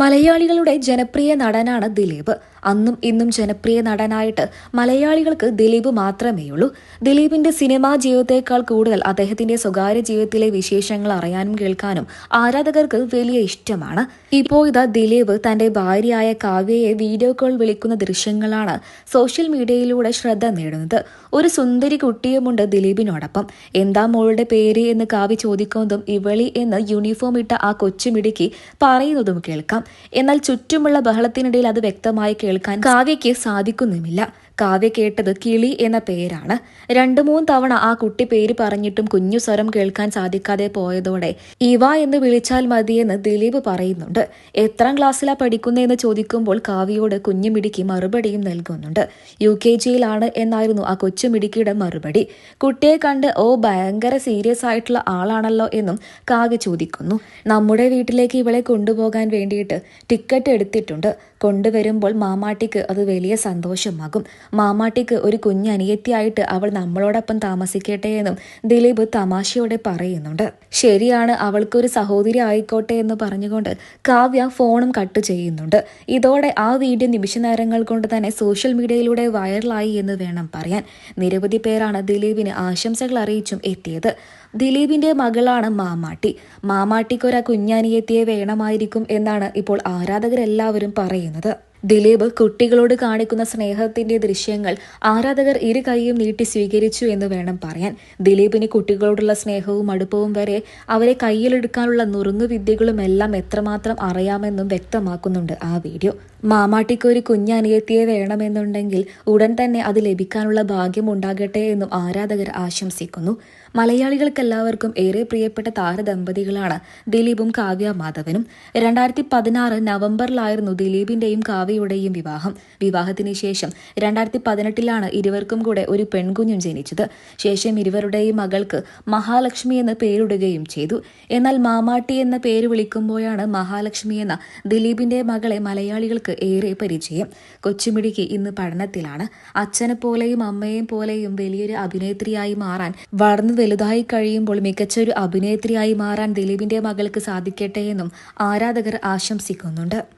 മലയാളികളുടെ ജനപ്രിയ നടനാണ് ദിലീപ്. അന്നും ഇന്നും ജനപ്രിയ നടനായിട്ട് മലയാളികൾക്ക് ദിലീപ് മാത്രമേയുള്ളൂ. ദിലീപിന്റെ സിനിമാ ജീവിതത്തെക്കാൾ കൂടുതൽ അദ്ദേഹത്തിന്റെ സ്വകാര്യ ജീവിതത്തിലെ വിശേഷങ്ങൾ അറിയാനും കേൾക്കാനും ആരാധകർക്ക് വലിയ ഇഷ്ടമാണ്. ഇപ്പോൾ ഇതാ ദിലീപ് തന്റെ ഭാര്യയായ കാവ്യയെ വീഡിയോ കോൾ വിളിക്കുന്ന ദൃശ്യങ്ങളാണ് സോഷ്യൽ മീഡിയയിലൂടെ ശ്രദ്ധ നേടുന്നത്. ഒരു സുന്ദരി കുട്ടിയുമുണ്ട് ദിലീപിനോടൊപ്പം. എന്താ മോളുടെ പേര് എന്ന് കാവ്യ ചോദിക്കുന്നതും ഇവളി എന്ന് യൂണിഫോം ഇട്ട ആ കൊച്ചുമിടുക്കി പറയുന്നതും കേൾക്കാം. എന്നാൽ ചുറ്റുമുള്ള ബഹളത്തിനിടയിൽ അത് വ്യക്തമായി കേൾക്കാൻ കാവ്യയ്ക്ക് സാധിക്കുന്നുമില്ല. കാവ്യ കേട്ടത് കിളി എന്ന പേരാണ്. രണ്ടു മൂന്ന് തവണ ആ കുട്ടി പേര് പറഞ്ഞിട്ടും കുഞ്ഞു സ്വരം കേൾക്കാൻ സാധിക്കാതെ പോയതോടെ ഇവ എന്ന് വിളിച്ചാൽ മതിയെന്ന് ദിലീപ് പറയുന്നുണ്ട്. എത്രാം ക്ലാസ്സിലാ പഠിക്കുന്നതെന്ന് ചോദിക്കുമ്പോൾ കാവ്യയോട് കുഞ്ഞുമിടിക്ക് മറുപടിയും നൽകുന്നുണ്ട്. യു കെ ജിയിലാണ് എന്നായിരുന്നു ആ കൊച്ചുമിടിക്കിയുടെ മറുപടി. കുട്ടിയെ കണ്ട് ഓ ഭയങ്കര സീരിയസ് ആയിട്ടുള്ള ആളാണല്ലോ എന്നും കാവ്യ ചോദിക്കുന്നു. നമ്മുടെ വീട്ടിലേക്ക് ഇവളെ കൊണ്ടുപോകാൻ വേണ്ടിയിട്ട് ടിക്കറ്റ് എടുത്തിട്ടുണ്ട്. കൊണ്ടുവരുമ്പോൾ മാമാട്ടിക്ക് അത് വലിയ സന്തോഷമാകും. മാമാട്ടിക്ക് ഒരു കുഞ്ഞ് അനിയത്തിയായിട്ട് അവൾ നമ്മളോടൊപ്പം താമസിക്കട്ടെ എന്നും ദിലീപ് തമാശയോടെ പറയുന്നുണ്ട്. ശരിയാണ് അവൾക്കൊരു സഹോദരി ആയിക്കോട്ടെ എന്ന് പറഞ്ഞുകൊണ്ട് കാവ്യ ഫോണും കട്ട് ചെയ്യുന്നുണ്ട്. ഇതോടെ ആ വീഡിയോ നിമിഷ നേരങ്ങൾ കൊണ്ട് തന്നെ സോഷ്യൽ മീഡിയയിലൂടെ വൈറലായി എന്ന് വേണം പറയാൻ. നിരവധി പേരാണ് ദിലീപിന് ആശംസകൾ അറിയിച്ചും എത്തിയത്. ദിലീപിന്റെ മകളാണ് മാമാട്ടി. മാമാട്ടിക്കൊരു കുഞ്ഞനിയത്തിയെ വേണമായിരിക്കും എന്നാണ് ഇപ്പോൾ ആരാധകരെല്ലാവരും പറയുന്നത്. ദിലീപ് കുട്ടികളോട് കാണിക്കുന്ന സ്നേഹത്തിന്റെ ദൃശ്യങ്ങൾ ആരാധകർ ഇരു കൈയും നീട്ടി സ്വീകരിച്ചു എന്ന് വേണം പറയാൻ. ദിലീപിന് കുട്ടികളോടുള്ള സ്നേഹവും അടുപ്പവും വരെ അവരെ കയ്യിലെടുക്കാനുള്ള നുറുങ്ങു വിദ്യകളും എല്ലാം എത്രമാത്രം അറിയാമെന്നും വ്യക്തമാക്കുന്നുണ്ട് ആ വീഡിയോ. മാമാട്ടിക്ക് ഒരു കുഞ്ഞനിയത്തിയെ വേണമെന്നുണ്ടെങ്കിൽ ഉടൻ തന്നെ അത് ലഭിക്കാനുള്ള ഭാഗ്യം ഉണ്ടാകട്ടെ എന്നും ആരാധകർ ആശംസിക്കുന്നു. മലയാളികൾക്കെല്ലാവർക്കും ഏറെ പ്രിയപ്പെട്ട താരദമ്പതികളാണ് ദിലീപും കാവ്യ മാധവനും. രണ്ടായിരത്തി പതിനാറ് നവംബറിലായിരുന്നു ദിലീപിന്റെയും കാവ്യയുടെയും വിവാഹം. വിവാഹത്തിന് ശേഷം രണ്ടായിരത്തി പതിനെട്ടിലാണ് ഇരുവർക്കും കൂടെ ഒരു പെൺകുഞ്ഞും ജനിച്ചത്. ശേഷം ഇരുവരുടെയും മകൾക്ക് മഹാലക്ഷ്മി എന്ന് പേരിടുകയും ചെയ്തു. എന്നാൽ മാമാട്ടി എന്ന പേര് വിളിക്കുമ്പോഴാണ് മഹാലക്ഷ്മി എന്ന ദിലീപിന്റെ മകളെ മലയാളികൾക്ക് ഏറെ പരിചയം. കൊച്ചുമിടിക്ക് ഇന്ന് പഠനത്തിലാണ്. അച്ഛനെ പോലെയും അമ്മയെയും പോലെയും വലിയൊരു അഭിനേത്രിയായി മാറാൻ വളർന്നു വലുതായി കഴിയുമ്പോൾ മികച്ചൊരു അഭിനേത്രിയായി മാറാൻ ദിലീപിന്റെ മകൾക്ക് സാധിക്കട്ടെ എന്നും ആരാധകർ ആശംസിക്കുന്നുണ്ട്.